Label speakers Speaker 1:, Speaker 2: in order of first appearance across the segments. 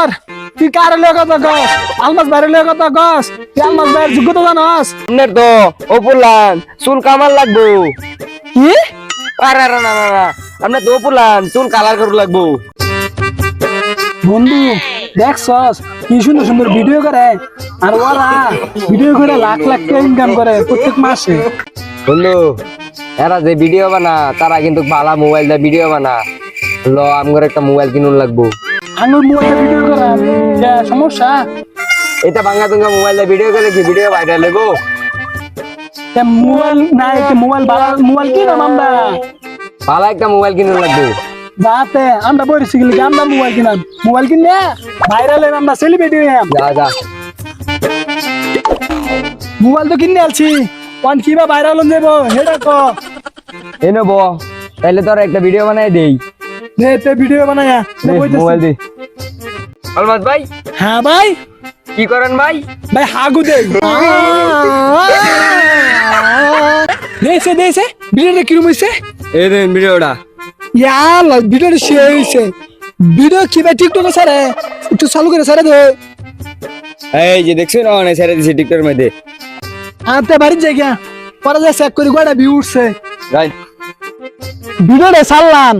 Speaker 1: ধর তুই কার লয়ে কথা কস? আলমাস বাইরে লয়ে কথা কস? তুই আলমাস বাইরের যোগ্যতা জানস?
Speaker 2: আপনার তো ওপুলান চুল কামার লাগবো।
Speaker 1: কি?
Speaker 2: আরে আরে না না না আপনার তো ওপুলান চুল কালার করে লাগবো।
Speaker 1: বন্ধু দেখছস কি সুন্দর সুন্দর ভিডিও করে। আর ওরা ভিডিও করে লাখ লাখ টাকা ইনকাম করে প্রত্যেক মাসে।
Speaker 2: বন্ধু এরা যে ভিডিও বানা তারা কিন্তু ভালো মোবাইল দিয়ে ভিডিও বানা। ল আমগর একটা মোবাইল কিনুন লাগবো।
Speaker 1: আঙুর মোবাইলে ভিডিও করে। যা সমস্যা?
Speaker 2: এটা ভাঙ্গা তুঙ্গা মোবাইল ভিডিও করে কি ভিডিও ভাইরাল হইব?
Speaker 1: তা মোবাইল নাই মোবাইল বালা মোবাইল কি নাম আমরা?
Speaker 2: ভালো একটা মোবাইল কিনুন লাগবো।
Speaker 1: যাতে আমরা বলেছি গেলি আমরা মোবাইল কিনাম মোবাইল কিনে ভাইরাল আমরা সেলিব্রিটি হইয়াম
Speaker 2: যা যা।
Speaker 1: মোবাইল তো কিনে আলছি কোন কিবা ভাইরাল হন যাব হেডা ক।
Speaker 2: এ নেব। তাহলে তোর একটা ভিডিও বানাই দেই।
Speaker 1: দে তে ভিডিও বানায়া।
Speaker 2: মোবাইল দে। আলমাস ভাই।
Speaker 1: হ্যাঁ ভাই।
Speaker 2: কি করেন ভাই?
Speaker 1: ভাই হাগু দে। দেছে দেছে ভিডিওটা কিরম হইছে?
Speaker 2: এই দেন ভিডিওটা।
Speaker 1: ইয়ালা ভিডিওটা শেয়ার হইছে। ভিডিও কি ভাই টিকটকে সারে? একটু চালু করে সারে দে।
Speaker 2: এই যে দেখছেন অনেক ছেড়ে দিছে টিকটকের মধ্যে।
Speaker 1: আনতে বাড়ির জায়গা পরে যা চেক করি কয়টা ভিউ উঠছে। ভিডিওটা ছাড়লাম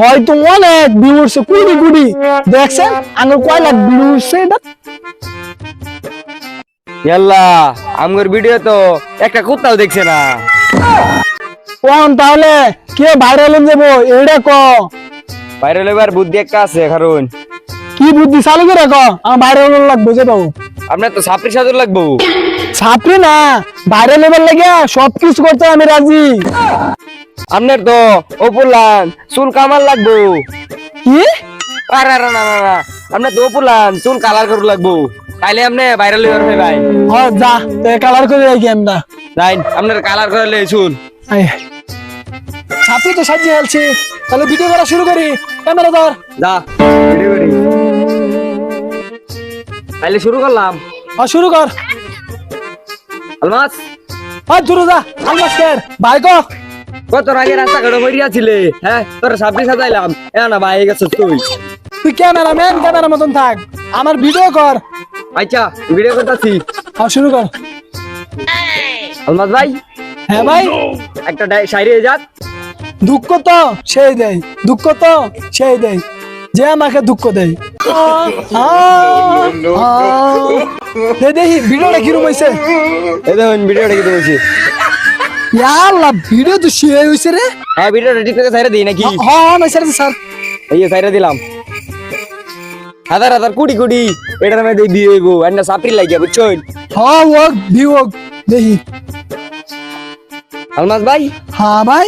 Speaker 1: হয়তো অনেক ভিউ উঠছে কুড়ি কুড়ি। দেখছেন? আঙুর কয় লাখ ভিউ উঠছে এটা?
Speaker 2: ইয়াল্লা আমগর ভিডিও তো একটা কুত্তাও দেখছে না।
Speaker 1: কোন তাহলে কে ভাইরাল হয়ে যাব? এটা ক।
Speaker 2: ভাইরাল এবার বুদ্ধি একটা আছে কারণ
Speaker 1: কি বুদ্ধি? চালু করে ক। আমার ভাইরাল লাগবে যে বাবু
Speaker 2: আপনার তো সাপড়ি সাদর লাগবো।
Speaker 1: ছাত্রী না ভাইরাল লেভেল লাগে সব কিছু করতে আমি রাজি।
Speaker 2: আপনার তো ওপুলান চুল কামার লাগবো। আরে আরে না না না আপনার তো ওপুলান চুল কালার করে লাগবো। তাইলে আপনি ভাইরাল হইবার ভাই ভাই।
Speaker 1: হ যা কালার করে রাখি আমরা।
Speaker 2: রাইট আপনার কালার করে চুল।
Speaker 1: ছাত্রী তো সাজিয়ে ফেলছি। তাহলে ভিডিও করা শুরু করি। ক্যামেরা ধর।
Speaker 2: যা ভিডিও করি তাইলে শুরু করলাম।
Speaker 1: আর শুরু কর।
Speaker 2: আলমাস।
Speaker 1: আর দূরে যা আলমাস্কের ভাই ক
Speaker 2: কত আগে রাস্তা ঘাটে মরিয়া ছিলে হ্যাঁ? তোর সাপড়ি সাজাইলাম এ না ভাই গেছে তুই।
Speaker 1: তুই ক্যামেরাম্যান ক্যামেরা মতন থাক। আমার ভিডিও কর।
Speaker 2: আচ্ছা ভিডিও করতেছি।
Speaker 1: আর শুরু কর।
Speaker 2: আলমাস ভাই?
Speaker 1: হ্যাঁ ভাই।
Speaker 2: একটা শায়রি হয়ে যাক।
Speaker 1: দুঃখ তো সেই দেয় দুঃখ তো সেই দেয়। যে আমাকে দুঃখ দেয়। দেখি ভিডিওটা কিরম হয়েছে
Speaker 2: এই দেখুন ভিডিওটা কি বলছি
Speaker 1: ইয়াল্লা ভিডিও তো শেয়ার হয়েছে রে।
Speaker 2: হ্যাঁ ভিডিওটা সাইরে দিই নাকি?
Speaker 1: হ্যাঁ না স্যার স্যার
Speaker 2: এই সাইরে দিলাম। হাজার হাজার কোটি কোটি। এটার মধ্যে বিয়ে হইব আর না সাপড়ি লাগিয়া
Speaker 1: হ্যাঁ দেখি।
Speaker 2: আলমাস ভাই?
Speaker 1: হ্যাঁ ভাই।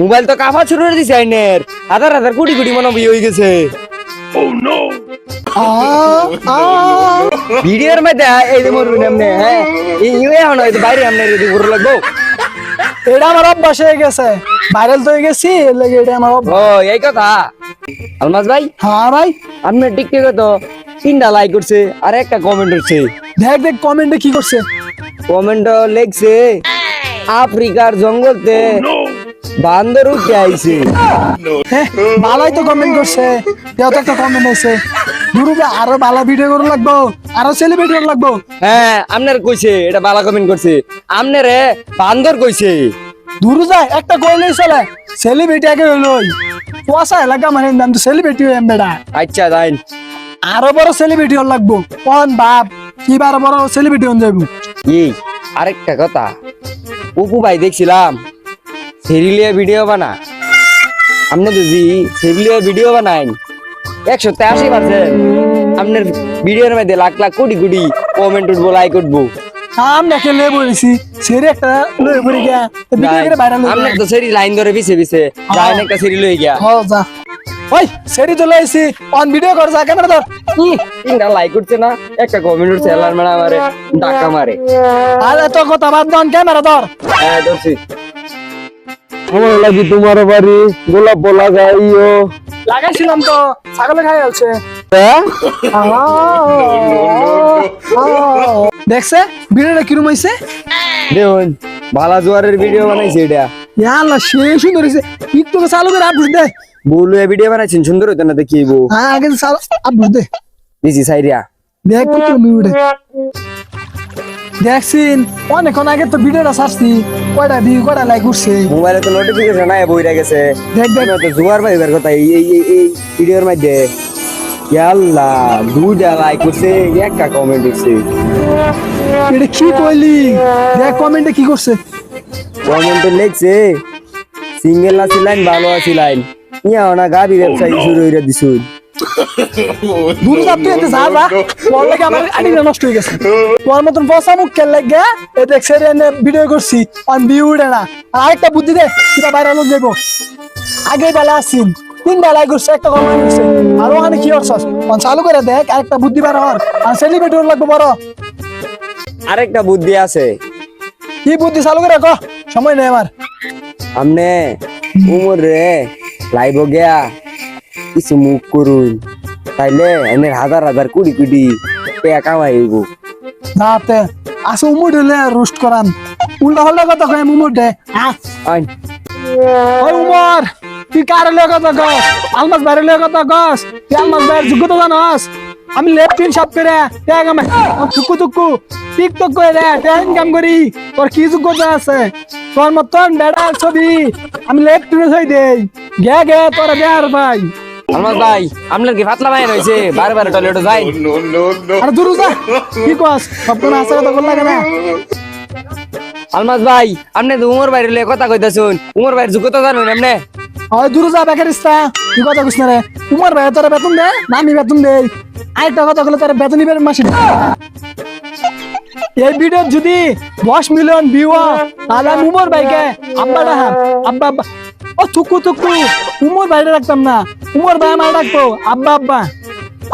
Speaker 2: মোবাইল তো কাফা শুরু করে দিছে আইনের। হাজার হাজার কোটি কোটি মনে বিয়ে হয়ে গেছে।
Speaker 1: আহ, আহ।
Speaker 2: ভিডিওর মধ্যে এই যে মরবেন এমনি হ্যাঁ? ইয়ে এখন হয়তো বাইরে এমনি করে লাগবো।
Speaker 1: এটা আমার অভ্যাস হয়ে গেছে। ভাইরাল তো হয়ে গেছি লেগে এটা আমার অভ্যাস।
Speaker 2: ও এই কথা? আলমাস ভাই?
Speaker 1: হ্যাঁ ভাই।
Speaker 2: আপনার টিকটকে তো তিনটা লাইক করছে আর একটা কমেন্ট করছে।
Speaker 1: দেখ দেখ কমেন্টে কি করছে?
Speaker 2: কমেন্ট লেখছে আফ্রিকার জঙ্গলতে বান্দর উঠে আইছে।
Speaker 1: হ্যাঁ ভালোই তো কমেন্ট করছে। তো একটা কমেন্ট আছে আরও ভালো ভিডিও করে লাগবো আরও সেলিব্রিটি করে লাগবো।
Speaker 2: হ্যাঁ আপনার কইছে এটা বালা কমেন্ট করছে। আপনারে বান্দর কইছে।
Speaker 1: দূর যায় একটা কইলেই চলে সেলিব্রিটি আগে হইলই কুয়াশা এলাকা মানে নাম তো সেলিব্রিটি হই বেড়া
Speaker 2: আচ্ছা যাইন।
Speaker 1: আরও বড় সেলিব্রিটি হল লাগবো। কোন বাপ কি আরও বড় সেলিব্রিটি হন যাইবো।
Speaker 2: এই আরেকটা কথা। উপু ভাই দেখছিলাম সেরিলিয়া ভিডিও বানা আপনি যদি সেরিলিয়া ভিডিও বানাইন একশো আশি পার্সেন্ট আপনার ভিডিওর মধ্যে লাখ লাখ কোটি কোটি কমেন্ট উঠবো লাইক উঠবো।
Speaker 1: আমরা খেলে বলেছি সেরে একটা লয়ে পড়ে গিয়া ভিডিও করে ভাইরাল
Speaker 2: আপনার তো সেরি লাইন ধরে পিছে পিছে যাইন একটা সেরি লই গিয়া।
Speaker 1: হ যা। ওই সেরি তো লইছি অন ভিডিও কর যা ক্যামেরা ধর।
Speaker 2: তিনটা লাইক উঠছে না একটা কমেন্ট উঠছে এলার মেলা মারে ডাকা মারে।
Speaker 1: আর এত কথা বাদ দন ক্যামেরা ধর।
Speaker 2: হ্যাঁ ধরছি।
Speaker 3: আমার লাগি তোমার বাড়ি গোলাপ লাগাইও
Speaker 1: লাগাইছিলাম তো ছাগলে খাই আছে দেখছে ভিডিওটা কিরম হইছে?
Speaker 2: দেখুন ভালা জোয়ারের ভিডিও বানাইছে এটা।
Speaker 1: ইয়াল্লা সে সুন্দর হইছে। টিকটকে চালু করে আপলোড দে।
Speaker 2: বলু ভিডিও বানাইছেন সুন্দর হইতো না দেখিব
Speaker 1: হ্যাঁ আগে চালু আপলোড দে।
Speaker 2: দিছি সাইরিয়া।
Speaker 1: দেখ কত মিউটে দেখছিন? অনেকক্ষণ আগে তো ভিডিওটা ছাড়ছি। কয়টা ভিউ কয়টা লাইক উঠছে?
Speaker 2: মোবাইলে তো নোটিফিকেশন আয় বইরা গেছে।
Speaker 1: দেখ দেখ।
Speaker 2: তো জুয়ার ভাইবার কথা এই এই এই- এই ভিডিওর মধ্যে। ইয়াল্লা দুইটা লাইক করছে একটা কমেন্ট করছে
Speaker 1: এটা কি কইলি? দেখ কমেন্টে কি করছে?
Speaker 2: কমেন্টে লিখছে সিঙ্গেল আছিলাইন ভালো আছিলাইন ইয়া না গাবি ব্যবসায়ী শুরু হইরা দিছুন।
Speaker 1: দূর যাতে এতে যা যা। তোর লাগে আমার আইডিটা নষ্ট হয়ে গেছে। তোর মতন বসা মুখ কেন লাগে এ ভিডিও করছি অন ভিউ না। আর আরেকটা বুদ্ধি দে কিটা বাইরে লোক যাইব। আগে বেলা আসিন তিন বেলায় করছে একটা আর ওখানে কি অন চালু করে দেখ আরেকটা বুদ্ধি বার হর আর সেলিব্রেটি লাগবে বড়।
Speaker 2: আরেকটা বুদ্ধি আছে।
Speaker 1: কি বুদ্ধি চালু করে ক? সময় নেই আমার।
Speaker 2: আমনে উমর রে গিয়া। কিছু মুখ করুন। তাইলে এনের হাজার হাজার কুড়ি কুড়ি টাকা কামাইব
Speaker 1: যাতে আসে উমুর হলে রোস্ট করান। উল্টা হল্টা কথা কয় উমুর দে
Speaker 2: আইন।
Speaker 1: ওই উমর তুই কার লগে কথা কস? আলমাস বাইরে লগে কথা কস? তুই আলমাস বাইরের যোগ্যতা জানস? আমি লেফট ইন সব করে ট্যাগ আমি টুকু টুকু টিকটক করে রে ট্যাগ ইনকাম করি। তোর কি যোগ্যতা আছে? তোর মতন বেড়া ছবি আমি লেফট ইনে থই দেই। গে গে তোর দেয়ার ভাই।
Speaker 2: আমার ভাই আপনার কি পাতলা ভাই রয়েছে? বারে বারে টয়লেটে যাই।
Speaker 1: আরে দূর যা কি কস? সব কোন আছে কথা বল লাগে না
Speaker 2: আলমাস ভাই আপনি তো উমর ভাইয়ের লগে কথা কইতাছুন। উমর ভাইয়ের যোগ্যতা জানুন এমনে
Speaker 1: হয় দূর যা বেকার ইস্তা। কি কথা কইছ না রে? উমর ভাই তোর বেতন দে না আমি বেতন দেই। আরেকটা কথা বলে তোর বেতন নিবেন মাসে এই ভিডিও যদি দশ মিলিয়ন ভিউ হয়, তাহলে আমি উমর ভাইকে আব্বা ডাহাম। আব্বা আব্বা। ও থুকু থুকু উমর ভাইটা রাখতাম না। উমর ভাই আমার ডাকবো। আব্বা আব্বা।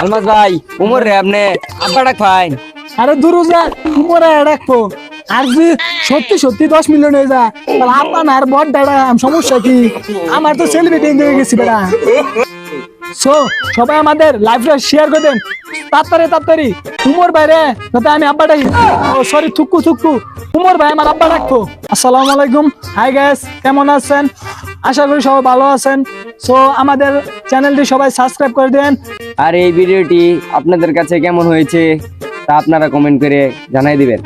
Speaker 2: আলমাস ভাই উমর রে আপনি আব্বা ডাক ফাইন
Speaker 1: আরে দূর যা উমর ডাকবো। আর যদি সত্যি সত্যি দশ মিলিয়ন হয়ে যায় তাহলে আব্বা না আর বড় ডাড়াম সমস্যা কি? আমার তো সেলিব্রিটি হয়ে গেছি বেটা সো সবাই আমাদের লাইফটা শেয়ার করে দেন। তাড়াতাড়ি তাড়াতাড়ি। উমর বাইরে যাতে আমি আব্বা ডাকি। ও সরি থুকু থুকু। উমর ভাই, আমার আব্বা ডাকতো। আসসালামু আলাইকুম। হাই গ্যাস কেমন আছেন? আশা করি সবাই ভালো আছেন। সো আমাদের চ্যানেলটি সবাই সাবস্ক্রাইব করে দেন।
Speaker 2: আর এই ভিডিওটি আপনাদের কাছে কেমন হয়েছে তা আপনারা কমেন্ট করে জানাই দিবেন।